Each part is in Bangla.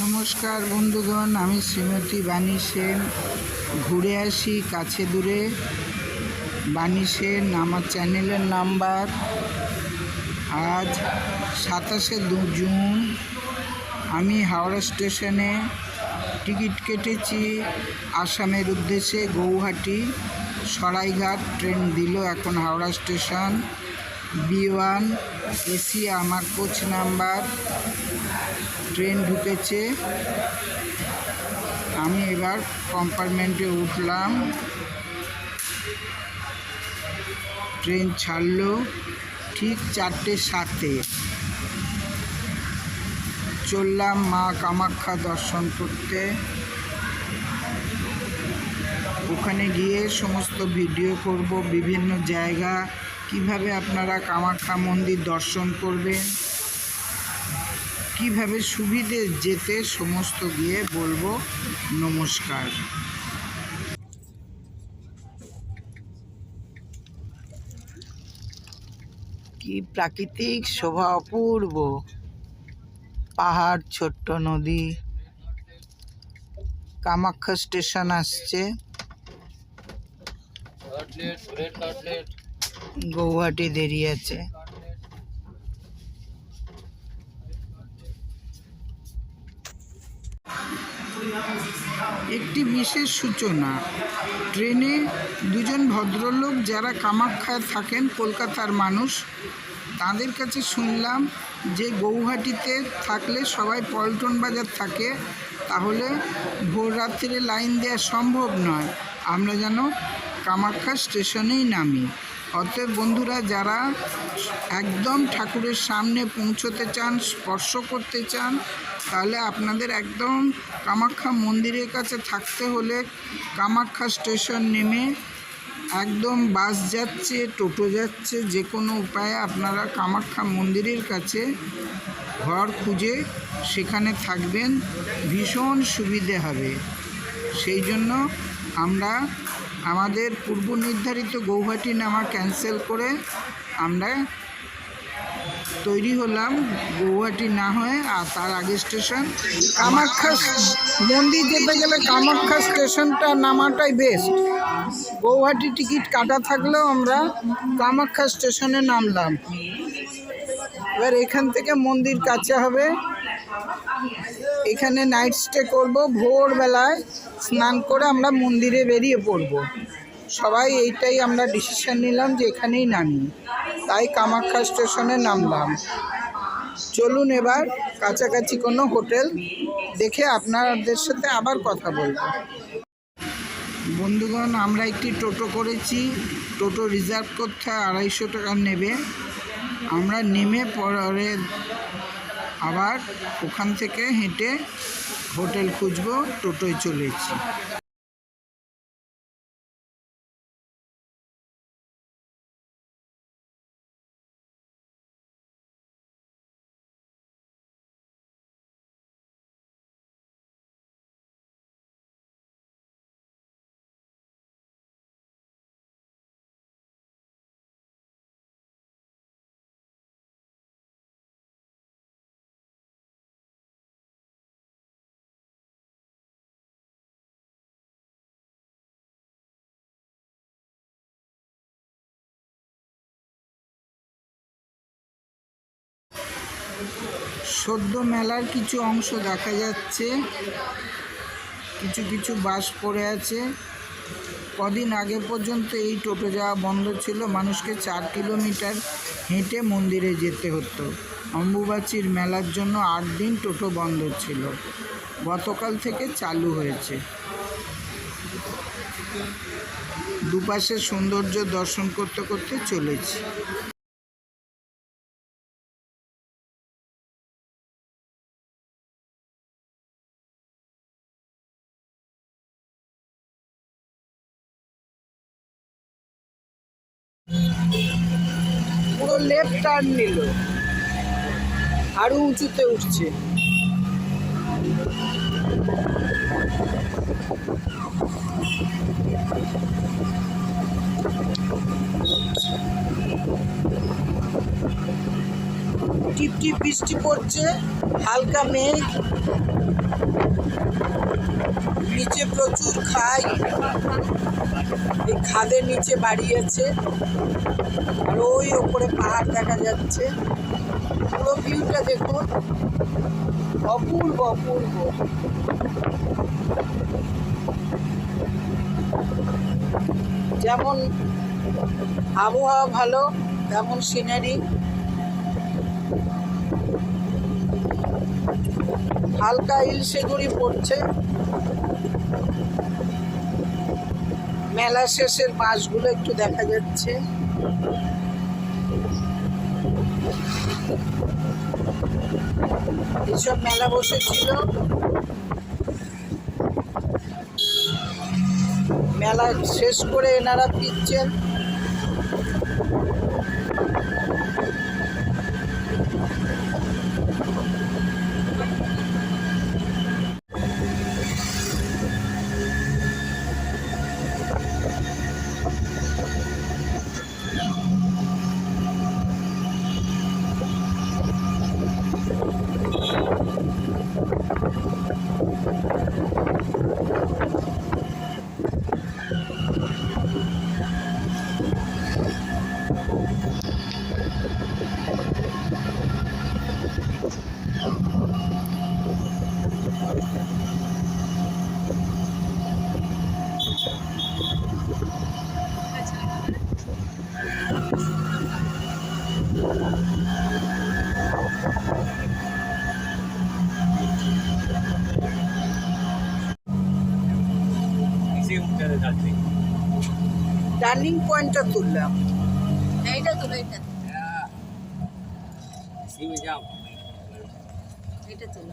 নমস্কার বন্ধুগণ, আমি শ্রীমতী বাণী সেন। ঘুরে আসি কাছে দূরে। বাণী সেন, আমার চ্যানেলের নাম্বার। আজ সাতাশে দু জুন। আমি হাওড়া স্টেশনে টিকিট কেটেছি আসামের উদ্দেশ্যে গৌহাটি। সরাইঘাট ট্রেন দিল এখন Howrah station. B one AC, আমার কোচ নাম্বার, ট্রেন ঢুকেছে। আমি এবার কম্পার্টমেন্টে উঠলাম। ট্রেন ছাড়লো ঠিক চারটে সাতে। চললাম মা কামাখ্যা দর্শন করতে। ওখানে গিয়ে সমস্ত ভিডিও করব, বিভিন্ন জায়গা কীভাবে আপনারা কামাখ্যা মন্দির দর্শন করবেন? কীভাবে সুবিধে যেতে সমস্ত গিয়ে বলব নমস্কার। কি প্রাকৃতিক শোভা অপূর্ব। পাহাড় ছোট্ট নদী। কামাখ্যা স্টেশন আসছে। গৌহাটি দেরি আছে। একটি বিশেষ সূচনা, ট্রেনে দুজন ভদ্রলোক যারা কামাখ্যায় থাকেন, কলকাতার মানুষ, তাদের কাছে শুনলাম যে গৌহাটিতে থাকলে সবাই পল্টন বাজার থাকে, তাহলে ভোর রাত্রে লাইন দেওয়া সম্ভব নয়। আমরা যেন কামাখ্যা স্টেশনেই নামি। অতএব বন্ধুরা, যারা একদম ঠাকুরের সামনে পৌঁছতে চান, স্পর্শ করতে চান, তাহলে আপনাদের একদম কামাখ্যা মন্দিরের কাছে থাকতে হলে কামাখ্যা স্টেশন নেমে একদম বাস যাচ্ছে, টোটো যাচ্ছে, যে কোনো উপায়ে আপনারা কামাখ্যা মন্দিরের কাছে ঘর খুঁজে সেখানে থাকবেন। ভীষণ সুবিধে হবে। সেই জন্য আমরা আমাদের পূর্ব নির্ধারিত গৌহাটি নামা ক্যান্সেল করে আমরা তৈরি হলাম গৌহাটি না হয়ে, আর তার আগে স্টেশন কামাখ্যা মন্দির যেতে গেলে কামাখ্যা স্টেশনটা নামাটাই বেস্ট গৌহাটি টিকিট কাটা থাকলেও আমরা কামাখ্যা স্টেশনে নামলাম। এবার এখান থেকে মন্দির কাছে হবে। এখানে নাইট স্টে করব, ভোরবেলায় স্নান করে আমরা মন্দিরে বেরিয়ে পড়ব। সবাই এইটাই আমরা ডিসিশন নিলাম যে এখানেই নামি। তাই কামাখ্যা স্টেশনে নামলাম। চলুন এবার কাছাকাছি কোনো হোটেল দেখে আপনাদের সাথে আবার কথা বলব। বন্ধুগণ, আমরা একটি টোটো করেছি। টোটো রিজার্ভ করতে আড়াইশো টাকা নেবে। আমরা নেমে পরে আবার ওখান থেকে হেঁটে হোটেল খুঁজবো টোটোয় চলেছি। সদ্য মেলার কিছু অংশ দেখা যাচ্ছে। কিছু কিছু বাস পড়ে আছে। কদিন আগে পর্যন্ত এই টোটো যাওয়া বন্ধ ছিল। মানুষকে চার কিলোমিটার হেঁটে মন্দিরে যেতে হতো। অম্বুবাচীর মেলার জন্য আট দিন টোটো বন্ধ ছিল। গতকাল থেকে চালু হয়েছে। দুপাশে সৌন্দর্য দর্শন করতে করতে চলেছি। পুরো লেফট টার্ন নিল। আরও উঁচুতে উঠছে। টিপ টিপ বৃষ্টি পড়ছে, হালকা মেঘ। নিচে প্রচুর খাই। এই খাদের নিচে বাড়ি আছে। আর ওই ওপরে পাহাড় দেখা যাচ্ছে। পুরো ভিউটা দেখুন। অপূর্ব অপূর্ব। যেমন আবহাওয়া ভালো, তেমন সিনারি হালকা ইলশে গুড়ি পড়ছে। মেলা শেষের মাসগুলো একটু দেখা যাচ্ছে। এসব মেলা বসেছিল। মেলা শেষ করে এনারা ফিরছেন। টার্নিং পয়েন্টটা তুললাম এইটা তুলো এটা যাও এটা তুলো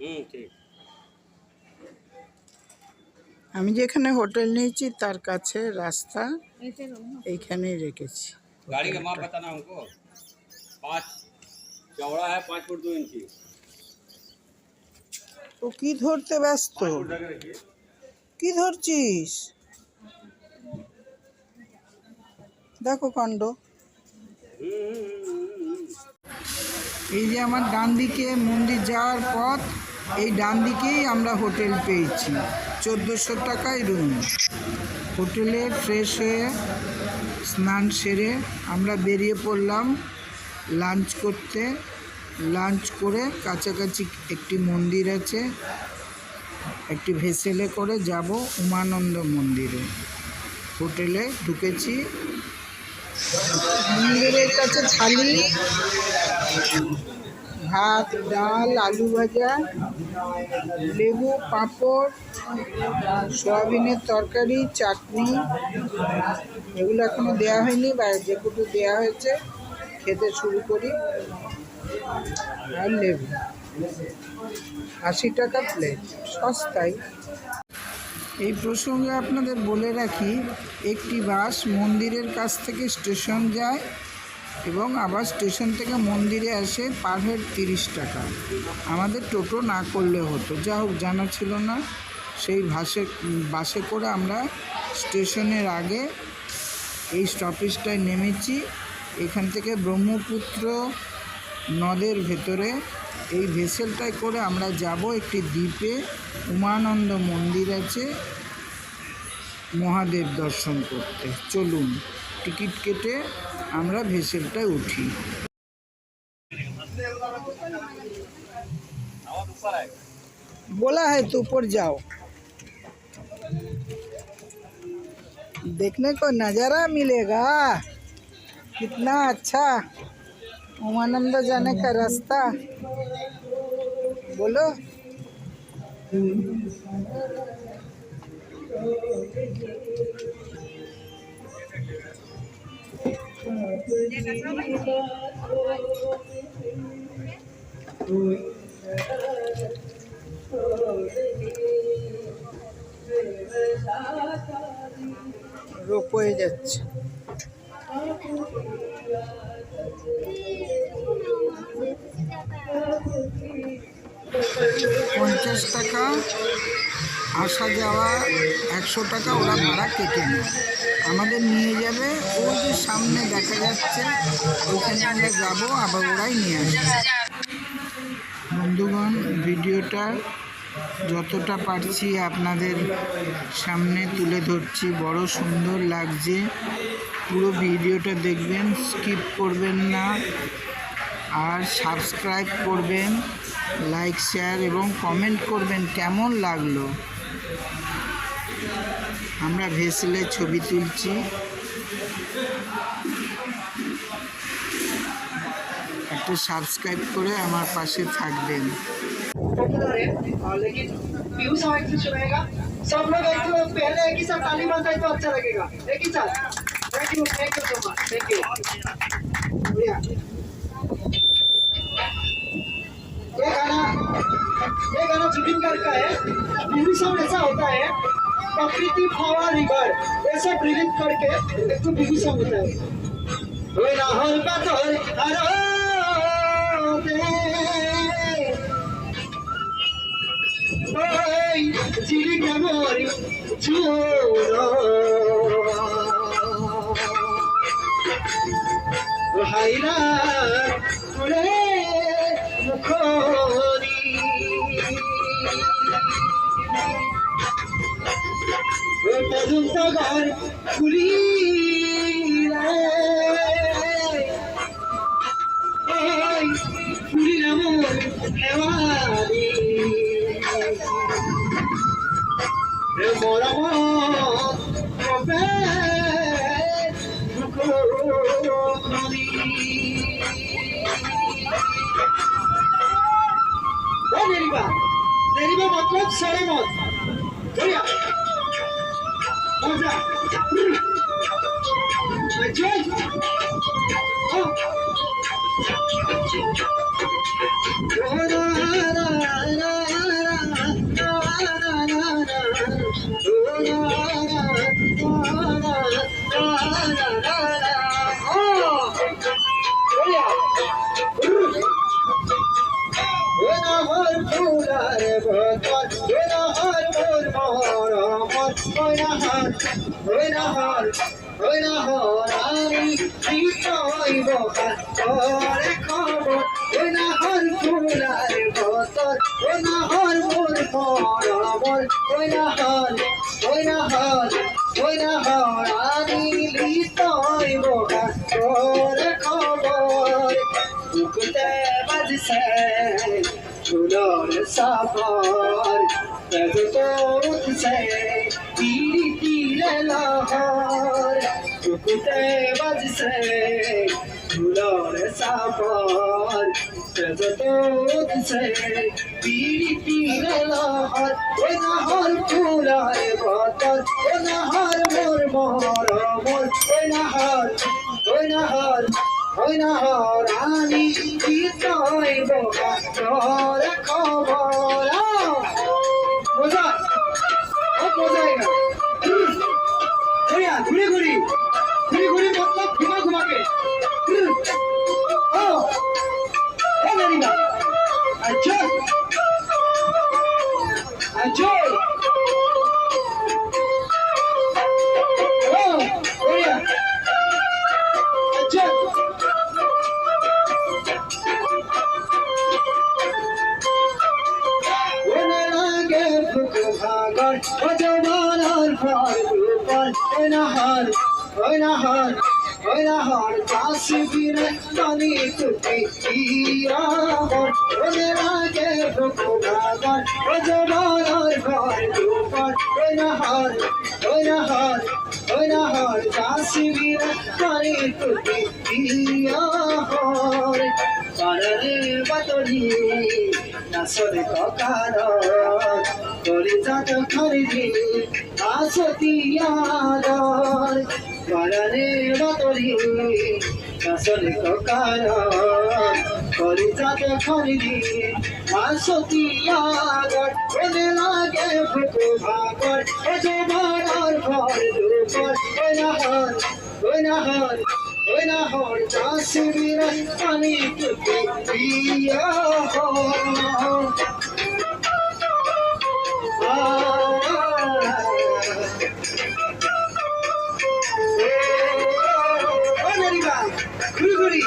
হুম ঠিক আমি যেখানে হোটেল নিয়েছি তার কাছে রাস্তা এইটা এইখানেই রেখেছি गाड़ी का माप बताना हमको पाँच चौड़ा है पाँच फुट दो इंची তো কি ধরতে ব্যস্ত কি ধরছিস দেখো কাণ্ড এই যে আমার ডান দিকে মন্দির যাওয়ার পথ এই ডান দিকেই আমরা হোটেল পেয়েছি চোদ্দোশো টাকায় রুম। হোটেলে ফ্রেশ হয়ে স্নান সেরে আমরা বেরিয়ে পড়লাম লাঞ্চ করতে। লাঞ্চ করে কাছাকাছি একটি মন্দির আছে, একটি ভেসেলে করে যাব উমানন্দ মন্দিরে। হোটেলে ঢুকেছি। মন্দিরের কাছে থালি ভাত, ডাল, আলু ভাজা, লেবু, পাঁপড়, সয়াবিনের তরকারি, চাটনি। এগুলো এখনও দেওয়া হয়নি বা যেটুকু দেওয়া হয়েছে, খেতে শুরু করি। আর লেবু। আশি টাকা প্লেট সস্তায়। এই প্রসঙ্গে আপনাদের বলে রাখি, একটি বাস মন্দিরের কাছ থেকে স্টেশন যায় এবং আবার স্টেশন থেকে মন্দিরে আসে পার হেড তিরিশ টাকা। আমাদের টোটো না করলে হতো। যা হোক, জানা ছিল না। সেই ভাসে বাসে করে আমরা স্টেশনের আগে এই স্টপেজটায় নেমেছি। এখান থেকে ব্রহ্মপুত্র নদের ভেতরে এই ভেসেলটায় করে আমরা যাব একটি দ্বীপে। উমানন্দ মন্দির আছে। মহাদেব দর্শন করতে। চলুন। টিকিট কেটে আমরা ভেসেলটায় উঠি बोला है तो ऊपर जाओ देखने को नज़ारा मिलेगा कितना अच्छा उमानंद जाने का रास्ता बोलो রোপওয়ে যাচ্ছে। পঞ্চাশ টাকা আসা যাওয়া একশো টাকা ওরা ভাড়া কেটে নেয়। আমাদের নিয়ে যাবে। ওই যে সামনে দেখা যাচ্ছে, ওখানে আমরা যাব, আবার ওরাই নিয়ে আসবে। বন্ধুগণ, ভিডিওটা যতটা পারছি আপনাদের সামনে তুলে ধরছি। বড় সুন্দর লাগছে। পুরো ভিডিওটা দেখবেন, স্কিপ করবেন না। আর সাবস্ক্রাইব করবেন, লাইক, শেয়ার এবং কমেন্ট করবেন, কেমন লাগল? আমরা ভেসেলে ছবি তুলছি একটা সাবস্ক্রাইব করে আমার পাশে থাকবেন पॉपुलर है और लेकिन व्यू सॉन्ग एक से रहेगा सब लोग एक तो पहले एक ही साथ ताली बजाए तो अच्छा लगेगा एक ही साथ thank you thank you so much thank you बढ़िया ये गाना ये गाना जुबिन गार्ग का है व्यू सॉन्ग ऐसा होता है प्रकृति फ्लावर रिवर ऐसा ब्रीदिंग करके एक तो व्यू सॉन्ग होता है ওই না হল পাথর আরো ওই চিলিকা মরি চুরো হাইরা পর্যন্ত ঘর খুলি খুলি নাম হেওয়ারি মরমত খবর উঠতে বাজছে ফুলর সাফর তব তো উঠছে তীরি তীরে লহর উঠতে বাজছে ফুলর সাফর। তো উঠছে তীরি তীরে লহর। ওই নহর ফুলার বতর ওই নহর মোর মোর মোর ওই নহর ওই নহর ওই নহর আমি কি তোর খবর? ওনা হার ওনা হার কাশ্মীরে পানি তুই ইরাহর ওনে লাগে ফুক ভাগর অজমানার ফল রূপল ওনা হার ওনা হার ওনা হার কাশ্মীরে পানি তুই ইরাহর পারে বাতরি নাসরে ককার করে যাত খরিদি আসতি পারে বাতরি নাসরে ককার করে যাত খরিদি আসতি আদর ওনে লাগে ফুকু ভাগর ও যে মারার ঘর দুপর ও না হর ও না হর ওই না হর চাষিরা পানি তুতে দিয়া হর ও ঘুরি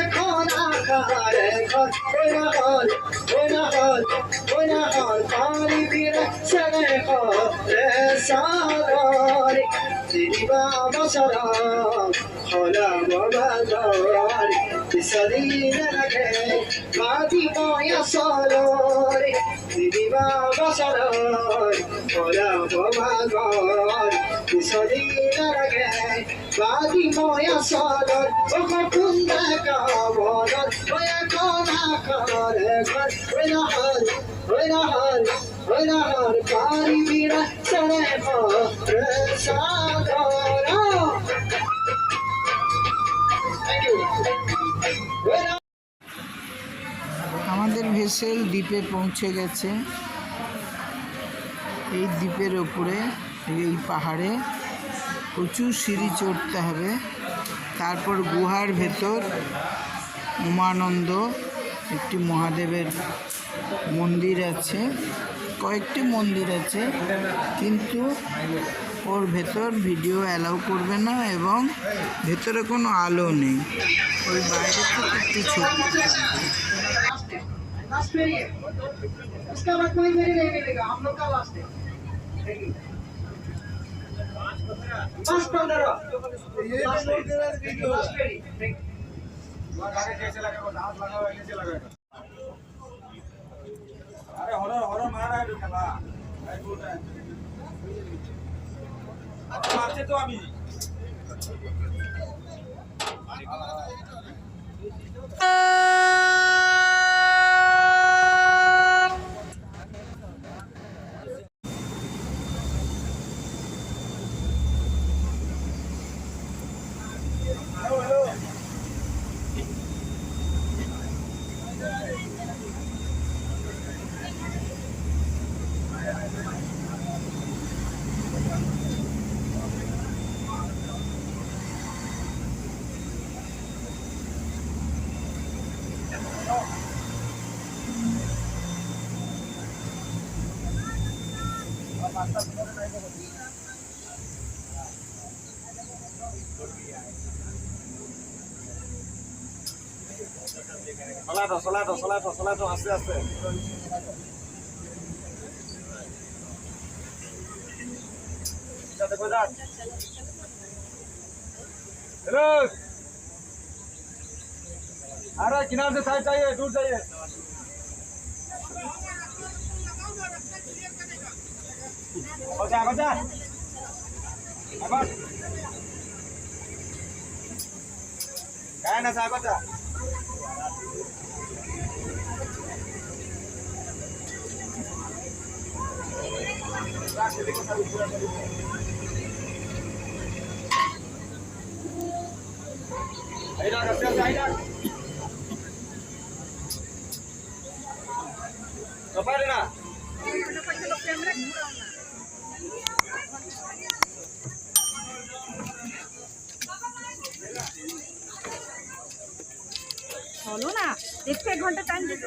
এখন আকারে ওই না হর ওই না হর ওই না হর সরে দিবা বসরা হলা বাবা Bisalina lage, mati moya solore, Sadar, vessel দ্বীপে পৌঁছে গেছে। এই দ্বীপের ওপরে, এই পাহাড়ে প্রচুর সিঁড়ি চড়তে হবে। তারপর গুহার ভেতর উমানন্দ, একটি মহাদেবের মন্দির আছে। কয়েকটি মন্দির আছে, কিন্তু ওর ভেতর ভিডিও অ্যালাউ করবে না এবং ভেতরে কোনো আলো নেই। ওই বাইরে একটু ছোট लास्ट में ये उसका बाद कोई मेरे नहीं मिलेगा हम लोग का लास्ट है पाँच पंद्रह लास्ट अरे हॉरर हॉरर मार रहा है जो खेला अरे बोल रहा है तो अभी চলাটো চলাটো চলাটো চলাটো আস্তে আস্তে দেখো যাক हेलो अरे किनार से साइड चाहिए दूर चाहिए बचा बचा अब काय ना सा na. চলো না একটু এক ঘণ্টা টাইম দিতে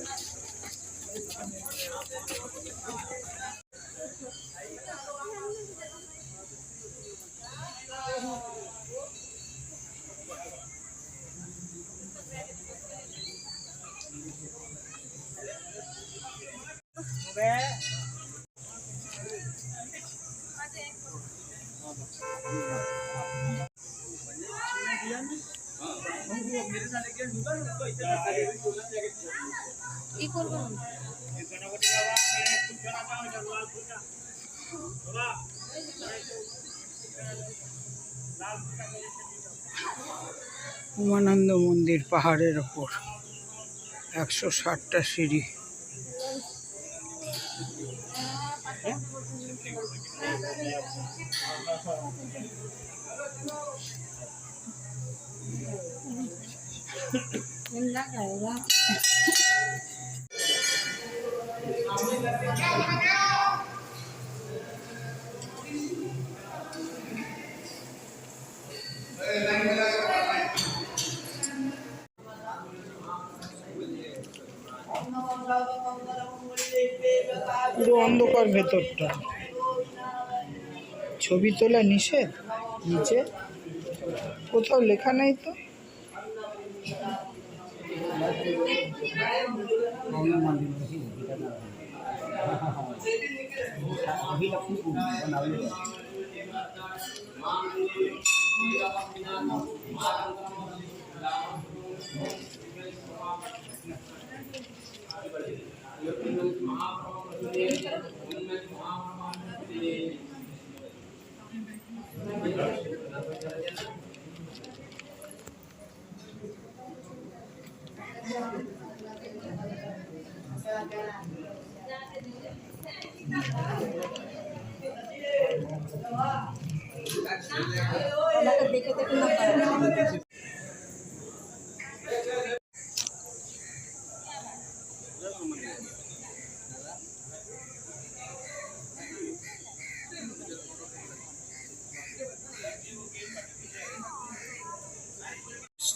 উমানন্দ মন্দির পাহাড়ের ওপর। একশো ষাটটা সিঁড়ি। পুরো অন্ধকার ভেতরটা। ছবি তোলা নিষেধ? নিচে? কোথাও লেখা নেই তো? Anak ketiga itu kenapa?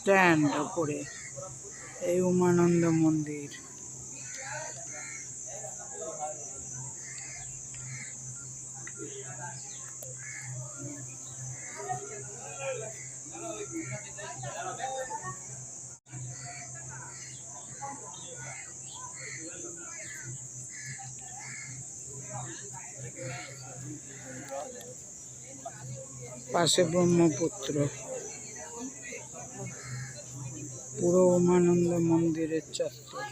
Stand ওপরে এই উমানন্দ মন্দির। পাশে ব্রহ্মপুত্র। পুরো উমানন্দ মন্দিরের চত্বর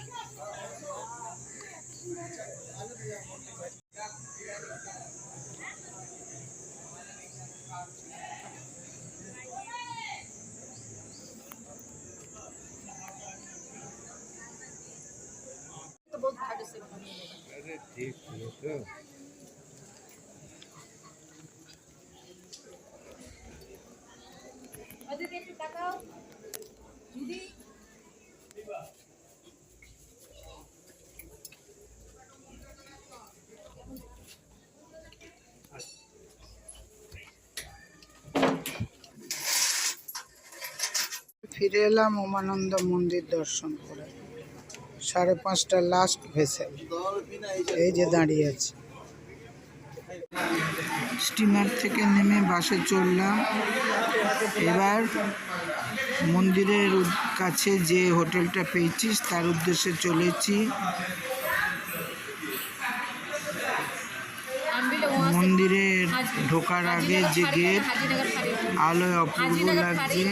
ফিরে এলাম উমানন্দ মন্দির দর্শন করে। সাড়ে পাঁচটা লাস্ট ভেসেল এই যে দাঁড়িয়ে আছে। স্টিমার থেকে নেমে বাসে চললাম এবার মন্দিরের কাছে যে হোটেলটা পেয়েছিস, তার উদ্দেশ্যে চলেছি। মন্দিরে ঢোকার আগে যে গেট, আলোয় অপূর্ব লাগছে।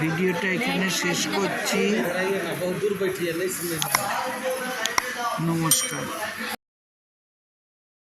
ভিডিওটা এখানে শেষ করছি। নমস্কার।